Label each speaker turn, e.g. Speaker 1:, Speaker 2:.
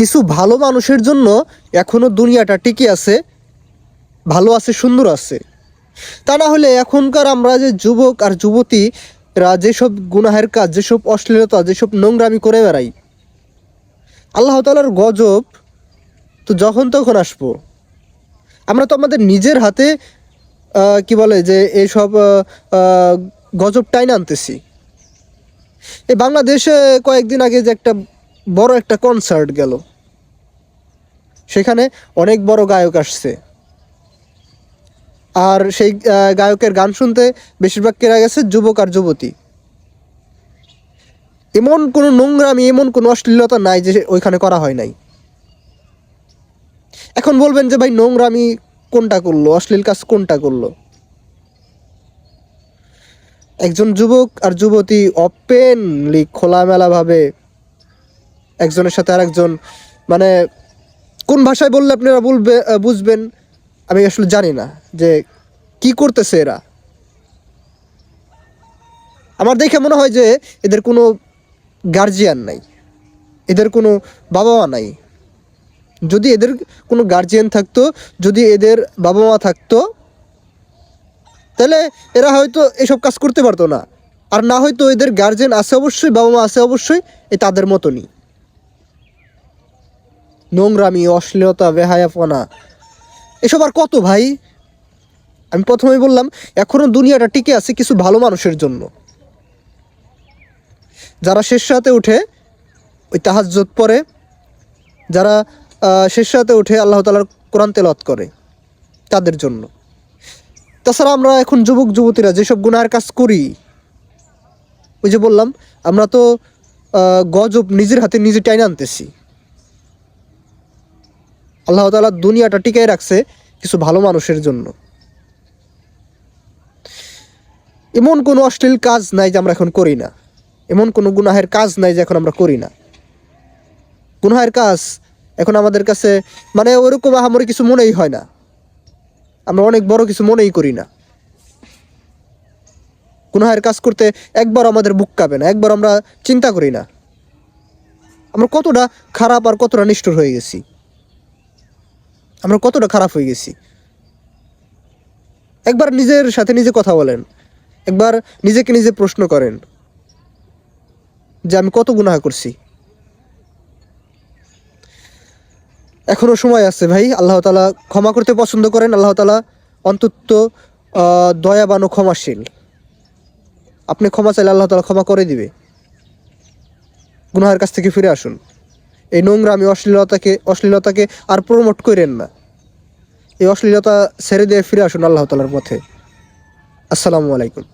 Speaker 1: কিছু ভালো মানুষের জন্য এখনও দুনিয়াটা টিকে আছে, ভালো আছে, সুন্দর আছে। তা না হলে এখনকার আমরা যে যুবক আর যুবতীরা যেসব গুনাহের কাজ, যেসব অশ্লীলতা, যেসব নোংরামি করে বেড়াই, আল্লাহ তালার গজব তো যখন তখন আসব। আমরা তো আমাদের নিজের হাতে কি বলে যে এইসব গজব টাইন আনতেছি। এই বাংলাদেশে কয়েকদিন আগে যে একটা বড় একটা কনসার্ট গেল। সেখানে অনেক বড় গায়ক আসছে। আর সেই গায়কের গান শুনতে বেশিরভাগ কেরা গেছে? যুবক আর যুবতী। এমন কোনো নোংরামি, এমন কোনো অশ্লীলতা নাই যে ওইখানে করা হয় নাই। এখন বলবেন যে, ভাই, নোংরামি কোনটা করল? অশ্লীল কাজ কোনটা করল? একজন যুবক আর যুবতী ওপেনলি খোলামেলাভাবে একজনের সাথে আরেকজন মানে কোন ভাষায় বললে আপনারা বলবে বুঝবেন, আমি আসলে জানি না যে কি করতেছে এরা। আমার দেখে মনে হয় যে এদের কোনো গার্জিয়ান নাই, এদের কোনো বাবা মা নাই। যদি এদের কোনো গার্জিয়ান থাকতো, যদি এদের বাবা মা থাকতো, তাহলে এরা হয়তো এসব কাজ করতে পারতো না। আর না হয়তো এদের গার্জেন আছে অবশ্যই বাবা মা আছে অবশ্যই এই তাদের মতনই। নোংরামি, অশ্লীলতা, বেহায়াপনা। এসব আর কত ভাই? আমি প্রথমেই বললাম, এখনও দুনিয়াটা টিকে আছে কিছু ভালো মানুষের জন্য। যারা শেষ রাতে উঠে ওই তাহাজ্জত পরে যারা শেষ রাতে উঠে আল্লাহ তালার কোরআন তেলত করে, তাদের জন্য। তাছাড়া আমরা এখন যুবক, যুবতীরা যেসব গুনার কাজ করি, ওই যে বললাম, আমরা তো গজব নিজের হাতে নিজে টাইনে আনতেছি। আল্লাহ তালা দুনিয়াটা টিকাই রাখছে কিছু ভালো মানুষের জন্য। এমন কোনো অশ্লীল কাজ নাই যে আমরা এখন করি না। এমন কোনো গুনাহের কাজ নাই যে এখন আমরা করি না। গুনাহের কাজ এখন আমাদের কাছে মানে ওরকম আহামরি কিছু মনেই হয় না। আমরা অনেক বড় কিছু মনেই করি না। গুনাহের কাজ করতে একবার আমাদের বুক কাঁপে না, একবার আমরা চিন্তা করি না। আমরা কতটা খারাপ আর কতটা নিষ্ঠুর হয়ে গেছি। আমরা কতটা খারাপ হয়ে গেছি। একবার নিজের সাথে নিজে কথা বলেন। একবার নিজেকে নিজে প্রশ্ন করেন যে আমি কত গুনাহ করছি। এখনও সময় আছে ভাই, আল্লাহ তালা ক্ষমা করতে পছন্দ করেন, আল্লাহ তালা অন্তত দয়াবান ও ক্ষমাশীল। আপনি ক্ষমা চাইলে আল্লাহ তালা ক্ষমা করে দিবে। গুনাহের কাছ থেকে ফিরে আসুন। এই নোংরামি, অশ্লীলতাকে অশ্লীলতাকে আর প্রমোট করেন না। এই অশ্লীলতা ছেড়ে দিয়ে ফিরে আসুন আল্লাহ তালার পথে। আসসালামু আলাইকুম।